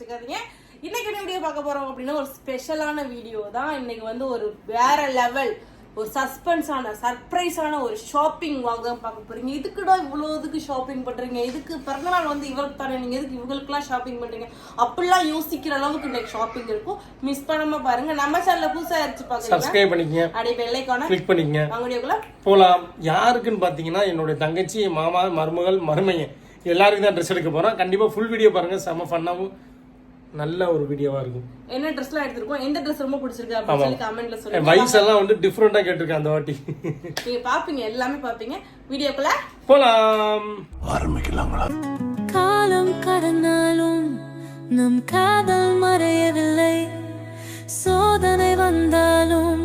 வச்சுக்காதீங்க. இன்னைக்கு என்ன வீடியோ பார்க்க போறோம் அப்படின்னா ஒரு ஸ்பெஷலான வீடியோ தான். இன்னைக்கு வந்து ஒரு வேற லெவல் ஒரு சஸ்பென்ஸான சர்ப்ரைஸான ஒரு ஷாப்பிங் வாங்க பார்க்க போறீங்க. இதுக்குடா இவ்வளோ இதுக்கு ஷாப்பிங் பண்றீங்க? இதுக்கு பிறந்தநாள் வந்து இவருக்கு தானே? நீங்க எதுக்கு இவங்களுக்குலாம் ஷாப்பிங் பண்றீங்க? அப்படிலாம் யோசிக்கிற அளவுக்கு இன்னைக்கு ஷாப்பிங் இருக்கும். மிஸ் பண்ணாம பாருங்க. நம்ம சேனல்ல புதுசா ஆயிடுச்சு பாக்குறீங்க சப்ஸ்கிரைப் பண்ணிக்கங்க. அப்படியே வெள்ளைக்கான கிளிக் பண்ணிக்கங்க. வாங்கடியோக்குள்ள போலாம். யாருக்குன்னு பார்த்தீங்கன்னா என்னுடைய தங்கச்சி மாமா மருமகள் மருமையன். எல்லாருக்கும் தான் ட்ரெஸ் எடுக்க போறோம். கண்டிப்பா ஃபுல் வீடியோ பாருங்க. செம ஃபன்னாவும் நல்ல ஒரு வீடியோவா இருக்கும். என்ன ட்ரெஸ்லாம் எடுத்திருக்கோம்? எந்த ட்ரெஸ் ரொம்ப பிடிச்சிருக்கு அப்படின்னு சொல்லி கமெண்ட்ல சொல்லுங்க. வயசெல்லாம் வந்து டிஃப்ரெண்டா கேட்டிருக்கேன் அந்த வாட்டி. நீங்க பாப்பீங்க எல்லாமே பாப்பீங்க. வீடியோக்குள்ள போலாம். காலம் கடந்தாலும் நம் காதல் மறையவில்லை. சோதனை வந்தாலும்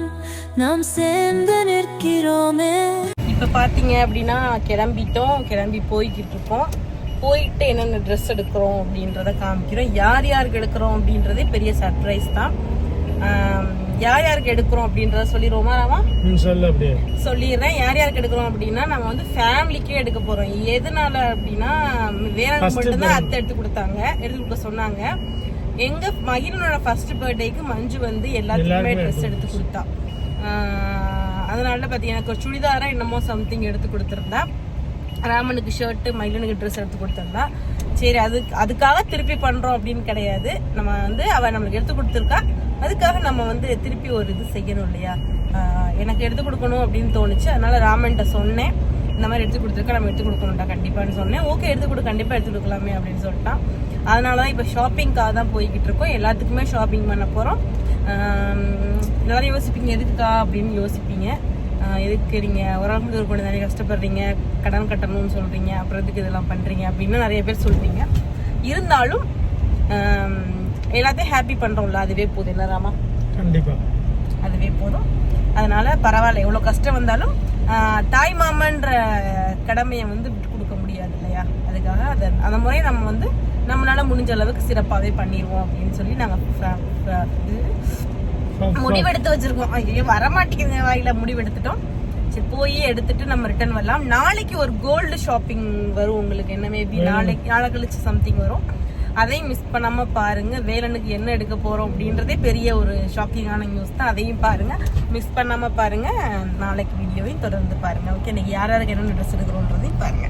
நாம் சேர்ந்து நிற்கிறோமே. இப்போ பார்த்தீங்க அப்படின்னா கிளம்பிட்டோம் கிளம்பி போய்கிட்டு இருக்கோம். போயிட்டு என்னென்ன ட்ரெஸ் எடுக்கிறோம் அப்படின்றத காமிக்கிறோம். யார் யாருக்கு எடுக்கிறோம் அப்படின்றதே பெரிய சர்ப்ரைஸ் தான். யார் யாருக்கு எடுக்கிறோம் அப்படின்றத சொல்லிடுவோமா ராமா சொல்லிடுறேன். யார் யாருக்கு எடுக்கிறோம் அப்படின்னா நம்ம வந்து ஃபேமிலிக்கே எடுக்க போறோம். எதனால அப்படின்னா வேற மட்டும்தான் அத்தை எடுத்து கொடுத்தாங்க. எடுத்து கொடுக்க சொன்னாங்க. எங்க மகிழனோட ஃபர்ஸ்ட் பர்த்டேக்கு மஞ்சு வந்து எல்லாத்துக்குமே ட்ரெஸ் எடுத்து கொடுத்தா. அதனால பாத்தி எனக்கு சுடிதாரா என்னமோ சம்திங் எடுத்து கொடுத்துருந்தா. ராமனுக்கு ஷர்ட்டு மயிலனுக்கு ட்ரெஸ் எடுத்து கொடுத்துருந்தா. சரி அது அதுக்காக திருப்பி பண்ணுறோம் அப்படின்னு கிடையாது. நம்ம வந்து அவள் நம்மளுக்கு எடுத்து கொடுத்துருக்கா. அதுக்காக நம்ம வந்து திருப்பி ஒரு இது செய்யணும் இல்லையா? எனக்கு எடுத்து கொடுக்கணும் அப்படின்னு தோணுச்சு. அதனால ராமன்கிட்ட சொன்னேன். இந்த மாதிரி எடுத்து கொடுத்துருக்கா நம்ம எடுத்து கொடுக்கணும்டா கண்டிப்பான்னு சொன்னேன். ஓகே எடுத்து கொடு கண்டிப்பாக எடுத்து கொடுக்கலாமே அப்படின்னு சொல்லிட்டான். அதனால தான் இப்போ ஷாப்பிங்காக தான் போய்கிட்டு இருக்கோம். எல்லாத்துக்குமே ஷாப்பிங் பண்ண போகிறோம் எல்லாரும் யோசிப்பீங்க எதுக்குக்கா அப்படின்னு யோசிப்பீங்க. எதுக்கு நீங்கள் ஒரு ஆள் ஒரு கொண்டு நிறைய கஷ்டப்படுறீங்க கடன் கட்டணும்னு சொல்கிறீங்க அப்புறம் எதுக்கு இதெல்லாம் பண்ணுறீங்க அப்படின்னு நிறைய பேர் சொல்றீங்க. இருந்தாலும் எல்லாத்தையும் ஹாப்பி பண்ணுறோம்ல அதுவே போதும். என்ன ராமா? கண்டிப்பா. அதுவே போதும். அதனால பரவாயில்ல எவ்வளோ கஷ்டம் வந்தாலும் தாய் மாமன்ற கடமையை வந்து விட்டு கொடுக்க முடியாது இல்லையா? அதுக்காக அதை அந்த முறையை நம்ம வந்து நம்மளால முடிஞ்ச அளவுக்கு சிறப்பாகவே பண்ணிடுவோம் அப்படின்னு சொல்லி நாங்கள் முடிவெடுத்து வச்சிருக்கோம். ஐயோ வரமாட்டேங்குது. வாயில முடிவெடுத்துட்டோம். சரி போய் எடுத்துட்டு நம்ம ரிட்டர்ன் வரலாம். நாளைக்கு ஒரு கோல்டு ஷாப்பிங் வரும் உங்களுக்கு. என்ன மேபி நாளைக்கு நாளை கழிச்சு சம்திங் வரும்? அதையும் மிஸ் பண்ணாம பாருங்க. வேலனுக்கு என்ன எடுக்க போறோம் அப்படின்றதே பெரிய ஒரு ஷாக்கிங்கான நியூஸ் தான். அதையும் பாருங்க. மிஸ் பண்ணாம பாருங்க. நாளைக்கு வீடியோவையும் தொடர்ந்து பாருங்க. ஓகே இன்னைக்கு யார் யாருக்கு என்னென்ன ட்ரெஸ் எடுக்கிறோன்றதையும் பாருங்க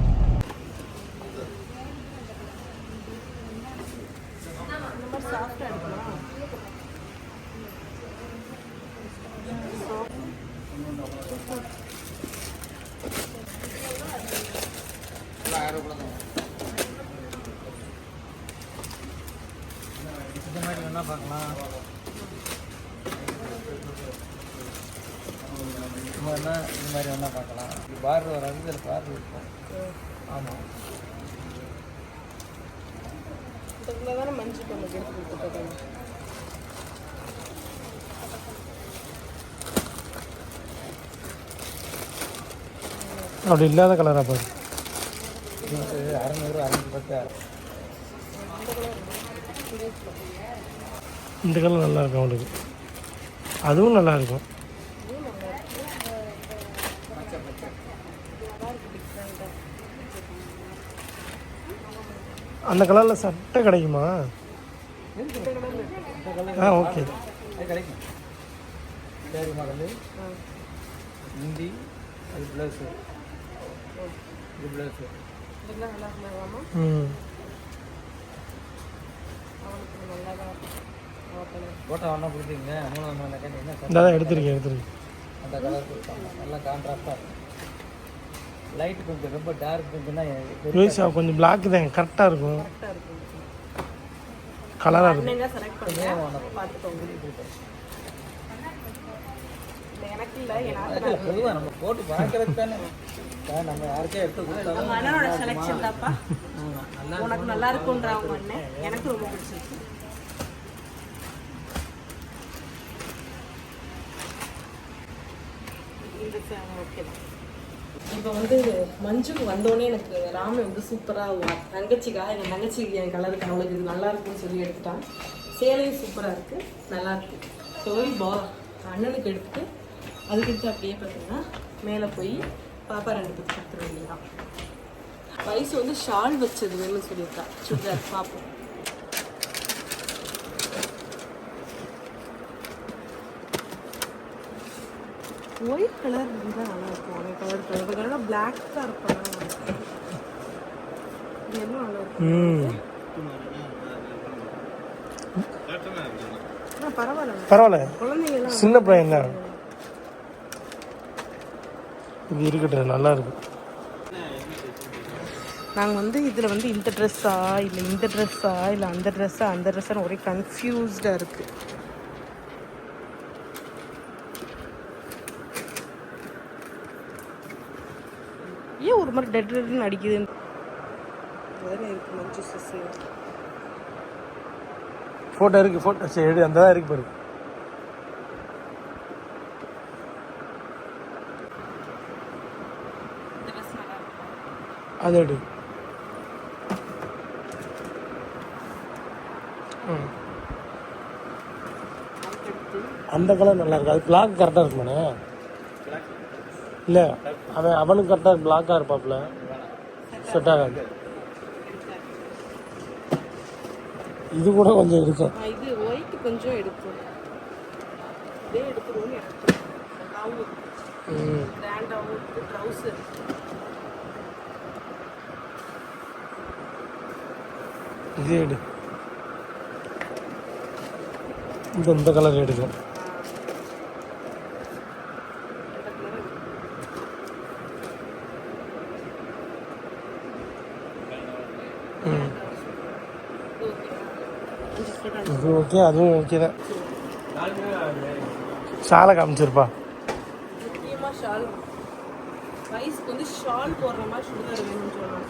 இந்த மாதிரி வேணா பார்க்கலாம் இந்த மாதிரினா இந்த மாதிரி வேணா பார்க்கலாம் இது பார்டர் வராது இதில் பார்டர் இருக்கும் ஆமாம் தானே மஞ்சு பொண்ணுக்கு எடுத்து கொடுத்துருக்காங்க அப்படி இல்லாத கலராக பாரு. அறநூறு அறநூற்றி பத்து இந்த கலர் நல்லா இருக்கும் அவளுக்கு அதுவும் நல்லா இருக்கும். அந்த கலரில் சட்டை கிடைக்குமா? ஆ ஓகே. கிடைக்கும் சரி மகள் இந்தி அது ப்ளவுஸு இது ப்ளவுஸு இதெல்லாம் நல்லா இருந்தாங்களாமா ம். அவனுக்கு நல்லா கொடுத்தீங்க மூணு என்ன கேட்டீங்கன்னா இந்த எடுத்துருக்கேன் எடுத்துருக்கேன். அந்த கலர் கொடுப்பாங்க. நல்லா கான்ட்ராஸ்டாக இருக்கும். லைட் கொஞ்சம் ரொம்ப டார்க் கொஞ்சம்னா யூஸ் கொஞ்சம் பிளாக் தான் கரெக்டாக இருக்கும். கலராக இருக்கும். நீங்க செலக்ட் பண்ணுங்க. பார்த்துக்கோங்க. இல்லை எனக்கு இல்லை எனக்கு பொதுவாக நம்ம போட்டு தானே. அதான் நம்ம யாருக்கே எடுத்து கொடுத்தாலும் உங்க அண்ணனோட செலெக்ஷன் தான்ப்பா. ஆமா, நல்லா உனக்கு நல்லா இருக்குன்ற அவங்க அண்ணன். எனக்கு ரொம்ப பிடிச்சிருக்கு. ஓகே இப்போ வந்து மஞ்சுக்கு வந்தோடனே எனக்கு ராம வந்து சூப்பராக தங்கச்சிக்காக எங்கள் தங்கச்சிக்கு என் கலருக்கு அவளுக்கு இது நல்லா இருக்குன்னு சொல்லி எடுத்துட்டான். சேலையும் சூப்பராக இருக்குது நல்லா இருக்கு. போய் பா அண்ணனுக்கு எடுத்துட்டு அதுக்கடுத்து அப்படியே பார்த்தீங்கன்னா மேலே போய் பாப்பா ரெண்டு பேருக்கு கொடுத்துட வேண்டியதான் வயசு வந்து ஷால் வச்சது வேணும்னு சொல்லியிருக்கா. சுடிதார் பார்ப்போம் ஒயிட் கலர் இருந்தால் நல்லா இருக்கும் white colour colour colour black தான் இருக்கும் இது என்ன நல்லா இருக்கும் பரவாயில்ல. பரவாயில்ல. சின்ன பையன் தான் இது இருக்கட்டும் நல்லா இருக்கு. நாங்கள் வந்து இதில் வந்து இந்த ட்ரெஸ்ஸா இல்லை இந்த ட்ரெஸ்ஸா இல்லை அந்த ட்ரெஸ்ஸா அந்த ட்ரெஸ்ஸான்னு ஒரே கன்ஃபியூஸ்டாக இருக்குது ஏன் ஒரு மாதிரி டெட் டெட்னு அடிக்குதுன்னு வேற இருக்கு மஞ்சு சிசு. ஃபோட்டோ இருக்கு ஃபோட்டோ சரி எடு அந்த தான் இருக்கு பாரு. இந்த ட்ரெஸ் நல்லா இருக்கும் அதை எடு. அந்த கலர் நல்லா இருக்கு. அது பிளாக் கரெக்டாக இருக்குமாண்ணே? இல்லை அவன் அவனுக்கு கரெக்டாக பிளாக்காக இருப்பாப்புல செட் ஆகாது. இது கூட கொஞ்சம் இருக்கும். இது ஒயிட் கொஞ்சம் எடுக்கும். எடுத்துருவோம்னு ட்ரௌசர் இதே எடு. இந்த இந்த கலர் எடுக்கும். ஓகே அதுவும் ஓகே தான். காமிச்சிருப்பா. ஷால். வயசுக்கு வந்து ஷால் போடுற மாதிரி சுடிதார் வேணும்னு சொல்லுவாங்க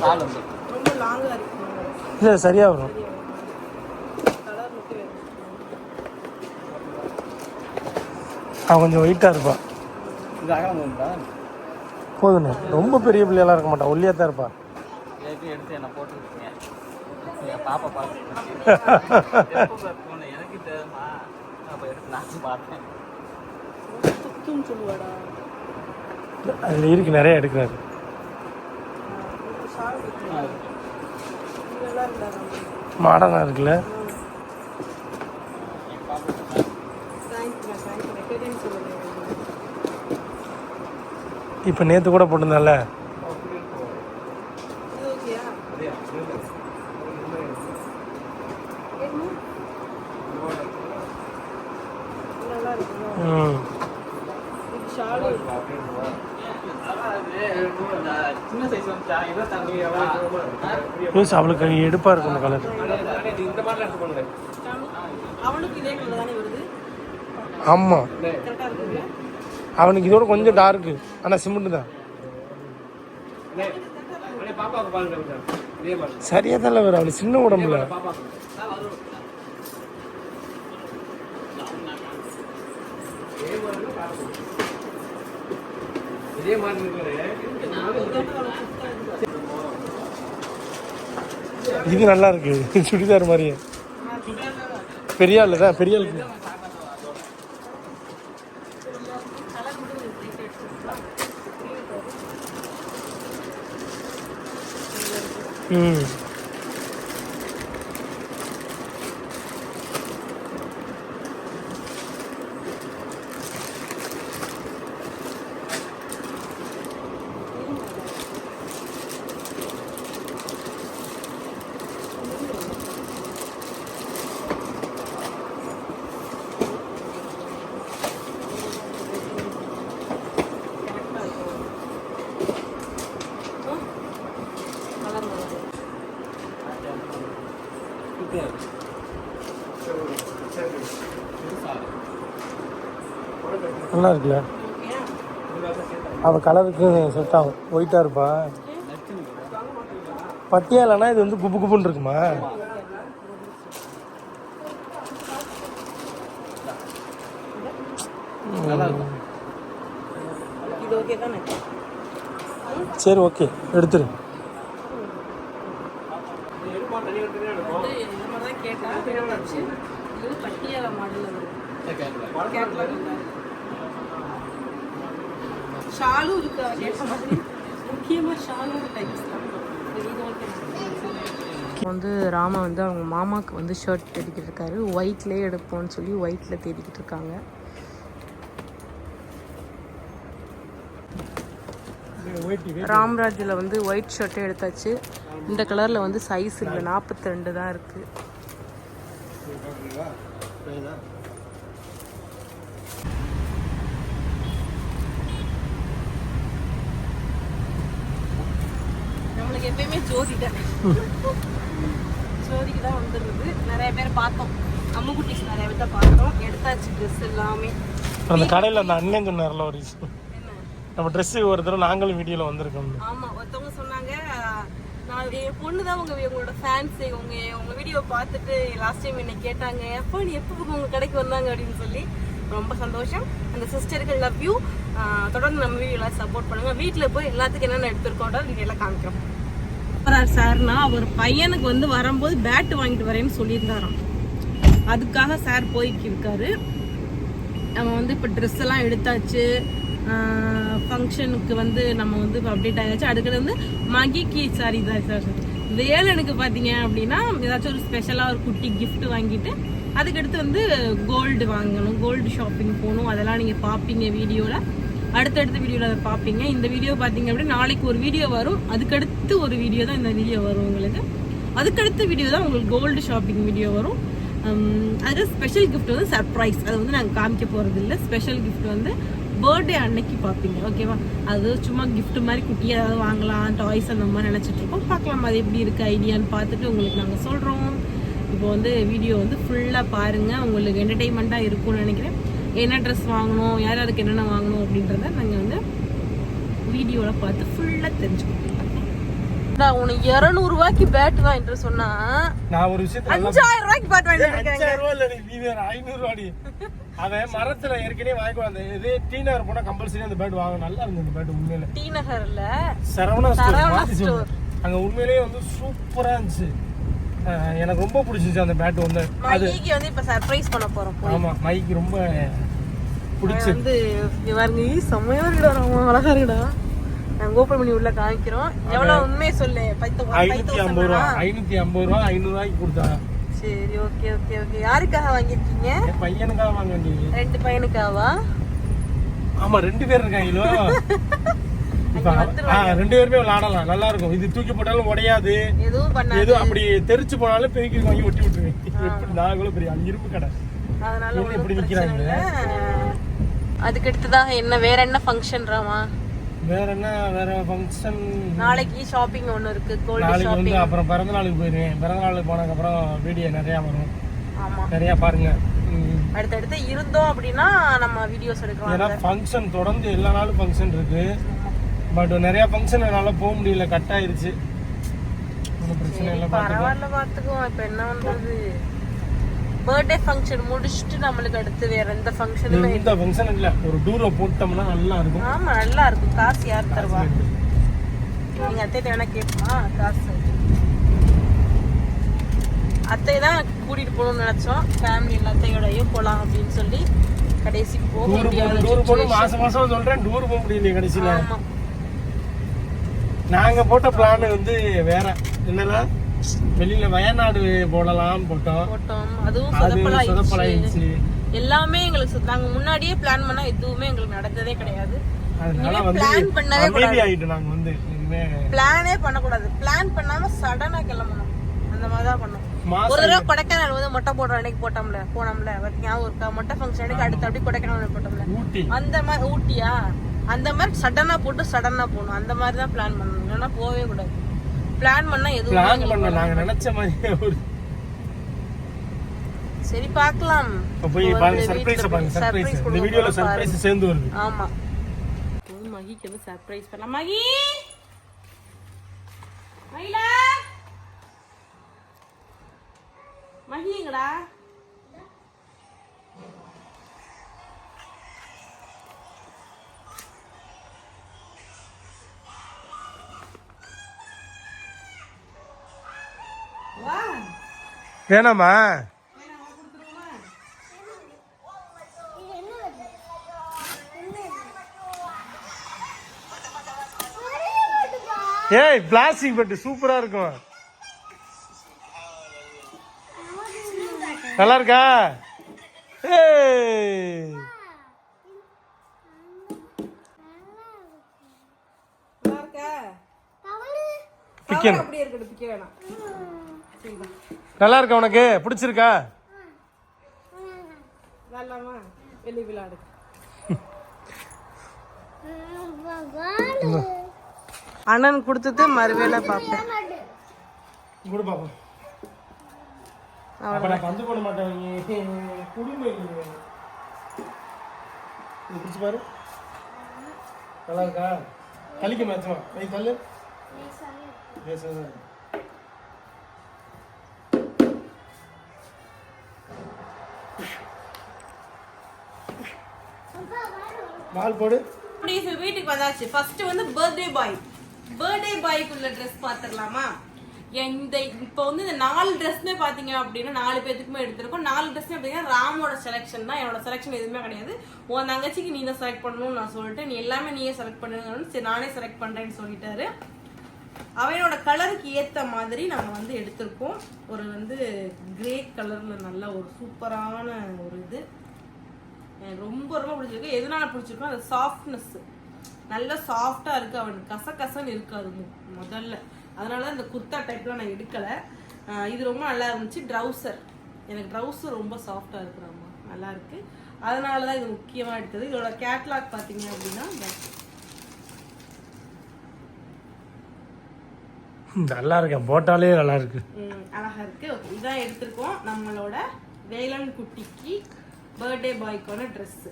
கால் வந்து. ரொம்ப லாங்காக இருக்கும் இல்லை சரியாக வரும். கலர் மட்டும் வேணும். அவன் கொஞ்சம் வெயிட்டாக இருப்பான் போதுண்ணே. ரொம்ப பெரிய பிள்ளையெல்லாம் இருக்க மாட்டான் ஒல்லியாக தான் இருப்பான் எடுத்து என்ன போட்டுருக்கீங்க. பாப்பா பார்த்து எனக்கு தெரியுமா? அப்போ எடுத்து நான் பார்த்தேன். சுத்துன்னு சொல்லுவாடா. அதில் இருக்கு நிறைய எடுக்கிறாரு. மாடனாக இருக்குல்ல? இப்போ நேற்று கூட போட்டிருந்தால இது ஓகேயா நல்லா இருக்குல்ல ம் இது ஷாலு யூஸ் அவளுக்கு எடுப்பாக இருக்கும் அந்த கலர் ஆமாம் அவனுக்கு இதோட கொஞ்சம் டார்க்கு ஆனால் சிமெண்ட் தான். சரியாக தான் வரும் அவனுக்கு சின்ன உடம்புல. இதே மாதிரி இது நல்லா இருக்கு. சுடிதார் மாதிரியே. பெரிய ஆள் தான் பெரிய ஆளுக்கு. ம். நல்லா இருக்குல்ல? அவள் கலருக்கு செட் ஆகும். ஒயிட்டாக இருப்பா. பட்டியாலனா இது வந்து குப்பு குப்புன்னு இருக்குமா? சரி ஓகே எடுத்துரு. இது பட்டியால கேட்கலாம் ஷாலும் இருக்கு? கேட்ட மாதிரி. முக்கியமாக ஷாலோட டைப்ஸ் தான் இது ஓகே வந்து ராமா வந்து அவங்க மாமாவுக்கு வந்து ஷர்ட் தேடிக்கிட்டு இருக்காரு. ஒயிட்லேயே எடுப்போம்னு சொல்லி ஒயிட்டில் தேடிக்கிட்டு இருக்காங்க. ராம்ராஜில் வந்து ஒயிட் ஷர்ட்டே எடுத்தாச்சு. இந்த கலரில் வந்து சைஸ் இல்லை. நாற்பத்தி ரெண்டு தான் இருக்குது நம்மளுக்கு எப்பயுமே ஜோதிட ஜோதிக்கு தான் வந்துடுது நிறைய பேர் பார்த்தோம். அம்மு குட்டிஸ் நிறைய பேர் பார்த்தோம். எடுத்தாச்சு ட்ரெஸ் எல்லாமே. அந்த கடையில் அந்த அண்ணன் சொன்னார்ல ஒரு நம்ம ட்ரெஸ்ஸு ஒரு தடவை நாங்களும் வீடியோவில் வந்திருக்கோம் ஆமா ஒருத்தவங்க சொன்னாங்க நான் என் பொண்ணு தான் உங்க உங்களோட ஃபேன்ஸ் உங்க உங்க வீடியோ பார்த்துட்டு லாஸ்ட் டைம் என்ன கேட்டாங்க எப்போ நீ எப்போ உங்க கடைக்கு வந்தாங்க? அப்படின்னு சொல்லி ரொம்ப சந்தோஷம். அந்த சிஸ்டருக்கு லவ் யூ தொடர்ந்து நம்ம வீடியோலாம் சப்போர்ட் பண்ணுங்க. வீட்டில் போய் எல்லாத்துக்கும் என்னென்ன எடுத்துருக்கோம் நீங்க எல்லாம் காமிக்கிறோம். சொல்லியிருந்தார் சார்னா அவர் பையனுக்கு வந்து வரும்போது பேட் வாங்கிட்டு வரேன்னு சொல்லியிருந்தாராம். அதுக்காக சார் போய்க்கு இருக்காரு. நம்ம வந்து இப்போ ட்ரெஸ் எல்லாம் எடுத்தாச்சு. ஃபங்க்ஷனுக்கு வந்து நம்ம வந்து இப்போ அப்டேட் ஆகியாச்சு அடுக்கிறது வந்து மகிக்கு சாரி தான் சார். வேலனுக்கு பார்த்தீங்க அப்படின்னா ஏதாச்சும் ஒரு ஸ்பெஷலாக ஒரு குட்டி கிஃப்ட் வாங்கிட்டு அதுக்கடுத்து வந்து கோல்டு வாங்கணும். கோல்டு ஷாப்பிங் போகணும். அதெல்லாம் நீங்கள் பார்ப்பீங்க வீடியோவில் அடுத்தடுத்த வீடியோவில் அதை பார்ப்பீங்க இந்த வீடியோ பார்த்தீங்க அப்படின்னா நாளைக்கு ஒரு வீடியோ வரும். அதுக்கடுத்து அடுத்து ஒரு வீடியோ தான் இந்த வீடியோ வரும் உங்களுக்கு. அதுக்கடுத்த வீடியோ தான் உங்களுக்கு கோல்டு ஷாப்பிங் வீடியோ வரும். அதில் அது ஸ்பெஷல் கிஃப்ட் வந்து சர்ப்ரைஸ் அது வந்து நாங்கள் காமிக்க போகிறது இல்லை ஸ்பெஷல் கிஃப்ட் வந்து பர்த்டே அன்னைக்கு பார்ப்பீங்க. ஓகேவா அது சும்மா கிஃப்ட் மாதிரி குட்டியாக ஏதாவது வாங்கலாம் டாய்ஸ் அந்த மாதிரி நினச்சிட்டு இருக்கோம். பார்க்கலாம். அது எப்படி இருக்குது ஐடியான்னு பார்த்துட்டு உங்களுக்கு நாங்கள் சொல்கிறோம் இப்போ வந்து வீடியோ வந்து ஃபுல்லாக பாருங்கள் உங்களுக்கு என்டர்டெயின்மெண்ட்டாக இருக்கும்னு நினைக்கிறேன். என்ன ட்ரெஸ் வாங்கணும் யார் யாருக்கு என்னென்ன வாங்கணும் அப்படின்றத நாங்கள் வந்து வீடியோவில் பார்த்து ஃபுல்லாக தெரிஞ்சுக்கோங்க நான் உனக்கு இரநூறுவாய்க்கு பேட் வாங்கிட்டு சொன்னா நான் ஒரு விஷயத்துல அஞ்சாயிரம் ரூபாய்க்கு பேட் வாங்கிட்டு இருக்கேன் நீ வேற ஐநூறு ரூபாடி. அவன் மரத்துல ஏற்கனவே வாங்கி வந்த இது டீ நகர் போனா கம்பல்சரி அந்த பேட் வாங்க. நல்லா இருந்தது இந்த பேட் உண்மையில. டி நகர்ல? சரவணா ஸ்டோர். அங்க உண்மையிலேயே வந்து சூப்பரா இருந்துச்சு. எனக்கு ரொம்ப பிடிச்சிச்சு அந்த பேட் வந்து. அது மைக்கு வந்து இப்ப சர்ப்ரைஸ் பண்ண போறோம். ஆமா மைக்கு ரொம்ப பிடிச்சது வந்து ஈ, செம்மையா இருக்குடா ரொம்ப அழகா இருக்குடா. நாங்க ஓபன் பண்ணி உள்ள காமிக்கிறோம். எவ்வளவு உண்மையை சொல்லு? ஐநூத்தி ஐம்பது ரூபா ஐநூத்தி ஐம்பது ரூபா ஐநூறு ரூபாய்க்கு கொடுத்தா சரி ஓகே ஓகே ஓகே யாருக்காக வாங்கியிருக்கீங்க? என் பையனுக்காக வாங்க வேண்டியது ரெண்டு பையனுக்காவா? ஆமா ரெண்டு பேர் இருக்காங்களோ ரெண்டு பேருமே விளையாடலாம். நல்லா இருக்கும். இது தூக்கி போட்டாலும் உடையாது. எதுவும் அப்படி தெரிச்சு போனாலும் பெருக்கி வாங்கி ஒட்டி விட்டுருவேன். நாங்களும் பெரிய அங்க இரும்பு கடை. அதனால இப்படி நிக்கிறாங்க? அதுக்கு அடுத்ததாக என்ன வேற என்ன ஃபங்க்ஷன் ராமா? வேற என்ன வேற ஃபங்க்ஷன் நாளைக்கு ஷாப்பிங் ஒண்ணு இருக்கு கோல்டு நாளைக்கு வந்து அப்புறம் பிறந்த நாளுக்கு போயிருவேன். பிறந்த நாளுக்கு போனதுக்கு அப்புறம் வீடியோ நிறைய வரும். ஆமா. நிறைய பாருங்க. ம். அடுத்தடுத்து இருந்தோம் அப்படின்னா நம்ம வீடியோஸ் எடுக்கலாம். ஏன்னா ஃபங்க்ஷன் தொடர்ந்து எல்லா நாளும் ஃபங்க்ஷன் இருக்கு. பட் நிறைய ஃபங்க்ஷன் என்னால போக முடியல. கட் ஆயிருச்சு. ஒன்றும் பிரச்சனை இல்லை பரவாயில்ல பாத்துக்குவோம். இப்ப என்ன பண்றது? பர்த்டே ஃபங்க்ஷன் முடிச்சுட்டு நம்மளுக்கு அடுத்து வேற எந்த ஃபங்க்ஷனுமே இந்த ஃபங்க்ஷன் இல்ல. ஒரு டூரை போட்டோம்னா நல்லா இருக்கும் ஆமா நல்லா இருக்கும் காசு யார் தருவா? நீங்க அத்தை வேணா கேட்போமா? காசு. அத்தை தான் கூட்டிட்டு போகணும்னு நினைச்சோம். ஃபேமிலி எல்லாத்தையோடயும் போலாம் அப்படின்னு சொல்லி கடைசிக்கு போக முடியாத டூர் போகணும். மாசம் மாசம் சொல்றேன் டூர் போக முடியல கடைசியில. நாங்க போட்ட பிளான் வந்து வேற. என்னன்னா வெளியில வயநாடு போடலாம் போட்டோம். போட்டோம். அதுவும் அது சொதப்பலாயிடுச்சு. எல்லாமே எங்களுக்கு நாங்க முன்னாடியே பிளான் பண்ணா எதுவுமே எங்களுக்கு நடந்ததே கிடையாது. அதனால பண்ணவே நாங்க வந்து பிளானே பண்ணக்கூடாது. பிளான் பண்ணாம சடனா கிளம்பணும். அந்த மாதிரி தான் பண்ணோம். ஒரு தடவை கொடைக்கானல் வந்து மொட்டை போடுற அன்னைக்கு போட்டோம்ல போனோம்ல. ஞாபகம் இருக்கா? மொட்டை ஃபங்க்ஷன் அன்னைக்கு அடுத்து அப்படி கொடைக்கானல் போட்டோம்ல. அந்த மாதிரி ஊட்டியா? அந்த மாதிரி சடனா போட்டு சடனா போகணும். அந்த மாதிரி தான் பிளான் பண்ணணும். இல்லைன்னா போகவே கூடாது. பிளான் பண்ணா எதுவும் பிளான் பண்ணோம் நாங்க நினைச்ச மாதிரியே ஒரு சரி பார்க்கலாம் இப்ப போய் பாருங்க சர்ப்ரைஸ் பாருங்க சர்ப்ரைஸ் surprise இந்த வீடியோல சர்ப்ரைஸ். சேர்ந்து வருது. ஆமா. மகிக்கு வந்து சர்ப்ரைஸ் பண்ணலாம். மகி! மகிலா மகி வேணாமா? ஏய் பிளாஸ்டிக் பெட்டு சூப்பரா இருக்கும். நல்லா இருக்கா? ஏய். நல்லா இருக்கா? பிக்கணும். நல்லா இருக்கா உனக்கு? பிடிச்சிருக்கா? அண்ணன் கொடுத்தது மறுவேளை பார்ப்பேன். கூட பாப்போம் அப்ப நான் பந்து போட மாட்டேன். குடும்பம் இது பிடிச்சு பாரு. நல்லா இருக்கா? கலிக்க மேட்சமா கை தள்ளு. பேசாத வால் போடு. வீட்டுக்கு வந்தாச்சு. ஃபர்ஸ்ட் வந்து பர்த்டே பாய் பர்த்டே பாய்க்குள்ள ட்ரெஸ் பார்த்துடலாமா இந்த இப்போ வந்து இந்த நாலு ட்ரெஸ்மே பார்த்தீங்க அப்படின்னா நாலு பேத்துக்குமே எடுத்திருக்கோம். நாலு ட்ரெஸ்மே பார்த்தீங்கன்னா ராமோட செலெக்ஷன் தான். என்னோட செலெக்ஷன் எதுவுமே கிடையாது. உன் தங்கச்சிக்கு நீ தான் செலக்ட் பண்ணணும்னு நான் சொல்லிட்டு நீ எல்லாமே நீயே செலக்ட் பண்ணுங்கன்னு சரி நானே செலக்ட் பண்ணுறேன்னு சொல்லிட்டாரு. அவனோட கலருக்கு ஏற்ற மாதிரி நாங்கள் வந்து எடுத்திருக்கோம். ஒரு வந்து கிரே கலரில் நல்ல ஒரு சூப்பரான ஒரு இது. எனக்கு ரொம்ப ரொம்ப பிடிச்சிருக்கு. எதனால பிடிச்சிருக்கோ அது சாஃப்ட்னஸ் நல்ல சாஃப்டா இருக்கு. அவனுக்கு கசகசன்னு இருக்காது முதல்ல. அதனால தான் இந்த குர்த்தா டைப்ல நான் எடுக்கல. இது ரொம்ப நல்லா இருந்துச்சு. ட்ரௌசர் எனக்கு ட்ரௌசர் ரொம்ப சாஃப்டா இருக்கிறாமா நல்லா இருக்கு. அதனால தான் இது முக்கியமா எடுத்தது. இதோட கேட்லாக் பாத்தீங்க அப்படின்னா நல்லா இருக்கேன் போட்டாலே நல்லா இருக்கு. அழகா இருக்கு. இதான் எடுத்திருக்கோம். நம்மளோட வேலன் குட்டிக்கு பர்த்டே பாய்க்கான ட்ரெஸ்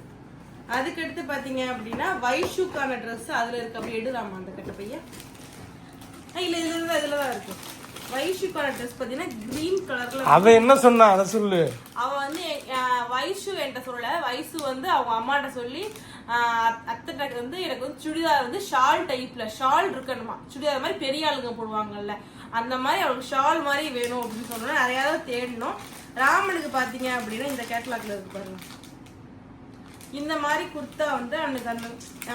அதுக்கடுத்து பாத்தீங்க அப்படின்னா வைஷுக்கான ட்ரெஸ் அதுல இருக்கு அப்படி எடுறாமா அந்த கட்ட பையன்? இல்ல இதுல தான் இதுல தான் இருக்கு. வைஷுக்கான ட்ரெஸ் பாத்தீங்கன்னா கிரீன் கலர்ல அவ என்ன சொன்னா? அதை சொல்லு. அவ வந்து வைஷு என்கிட்ட சொல்லல. வைஷு வந்து அவங்க அம்மாட்ட சொல்லி அத்தைட்ட வந்து எனக்கு வந்து சுடிதார் வந்து ஷால் டைப்ல ஷால் இருக்கணுமா? சுடிதார் மாதிரி பெரிய ஆளுங்க போடுவாங்கல்ல. அந்த மாதிரி அவளுக்கு ஷால் மாதிரி வேணும் அப்படின்னு சொன்னோம் நிறையாவது தேடினோம். ராமனுக்கு பாத்தீங்க அப்படின்னா இந்த கேட்டலாக்ல இருக்கு பாருங்க. இந்த மாதிரி குர்த்தா வந்து அன்னைக்கு அந்த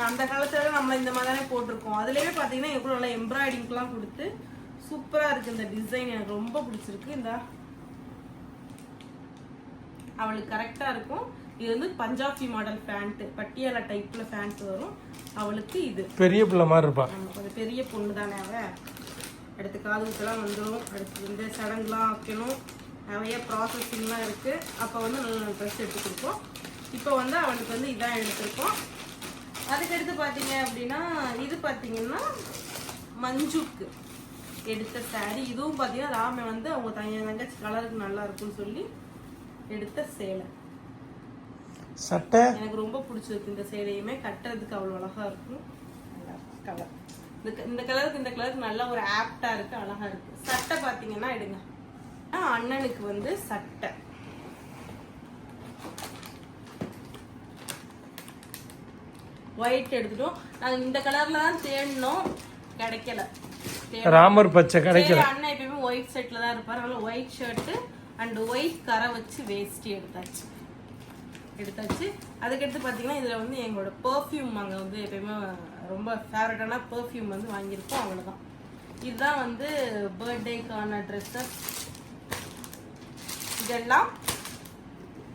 அந்த காலத்துல நம்ம இந்த மாதிரி தானே போட்டிருக்கோம். அதுலயே பாத்தீங்கன்னா எவ்வளவு நல்லா எம்ப்ராய்டிங்லாம் கொடுத்து சூப்பரா இருக்கு இந்த டிசைன் எனக்கு ரொம்ப பிடிச்சிருக்கு. இந்த அவளுக்கு கரெக்டா இருக்கும். இது வந்து பஞ்சாபி மாடல் பேண்ட் பட்டியாலா டைப்ல பேண்ட் வரும். அவளுக்கு இது. பெரிய பிள்ளை மாதிரி இருப்பா. கொஞ்சம் பெரிய பொண்ணு தானே அவ. அடுத்து காது குத்தெல்லாம் வந்துடும் அடுத்து வந்து சடங்குலாம் வைக்கணும். நிறைய ப்ராசஸிங்லாம் இருக்கு. அப்போ வந்து நல்ல ட்ரெஸ் எடுத்து கொடுப்போம். இப்போ வந்து அவனுக்கு வந்து இதான் எடுத்திருக்கோம். அதுக்கடுத்து பார்த்தீங்க அப்படின்னா இது பார்த்தீங்கன்னா மஞ்சுக்கு எடுத்த saree. இதுவும் பார்த்தீங்கன்னா ராம வந்து அவங்க தங்க தங்கச்சி கலருக்கு நல்லா இருக்கும்னு சொல்லி எடுத்த சேலை. சட்டை? எனக்கு ரொம்ப பிடிச்சிருக்கு இந்த சேலையுமே. கட்டுறதுக்கு அவ்வளோ அழகா இருக்கும். நல்லா கலர் இந்த இந்த கலருக்கு இந்த கலருக்கு நல்ல ஒரு ஆப்டா இருக்கு அழகா இருக்கு. சட்டை பாத்தீங்கன்னா எடுங்க. அண்ணனுக்கு வந்து சட்டை. ஒயிட் எடுத்துட்டோம். நாங்க இந்த கலர்ல தான் தேடினோம் கிடைக்கல ராமர் பச்சை கிடைக்கல. அண்ணன் எப்பயுமே ஒயிட் செட்ல தான் இருப்பாரு. அதனால ஒயிட் ஷர்ட் அண்ட் ஒயிட் கரை வச்சு வேஷ்டி எடுத்தாச்சு. எடுத்தாச்சு. அதுக்கடுத்து பார்த்தீங்கன்னா இதில் வந்து எங்களோட பெர்ஃப்யூம் அங்கே வந்து எப்பயுமே ரொம்ப ஃபேவரட்டான பெர்ஃப்யூம் வந்து வாங்கியிருக்கோம். அவ்வளோதான் இதுதான் வந்து பர்த்டேக்கான ட்ரெஸ்ஸஸ் இதெல்லாம்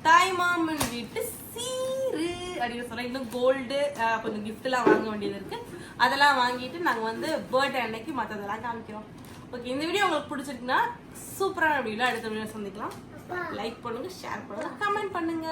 தாய்மாமன் வீட்டு சீரு அப்படின்னு சொல்ல இன்னும் கோல்டு கொஞ்சம் கிஃப்ட்லாம் வாங்க வேண்டியது இருக்கு. அதெல்லாம் வாங்கிட்டு நாங்கள் வந்து பர்த்டே அன்னைக்கு மற்றதெல்லாம் காமிக்கிறோம். ஓகே இந்த வீடியோ உங்களுக்கு பிடிச்சிருக்குன்னா சூப்பரான வீடியோவில் அடுத்த வீடியோ சந்திக்கலாம். லைக் பண்ணுங்க ஷேர் பண்ணுங்க கமெண்ட் பண்ணுங்க.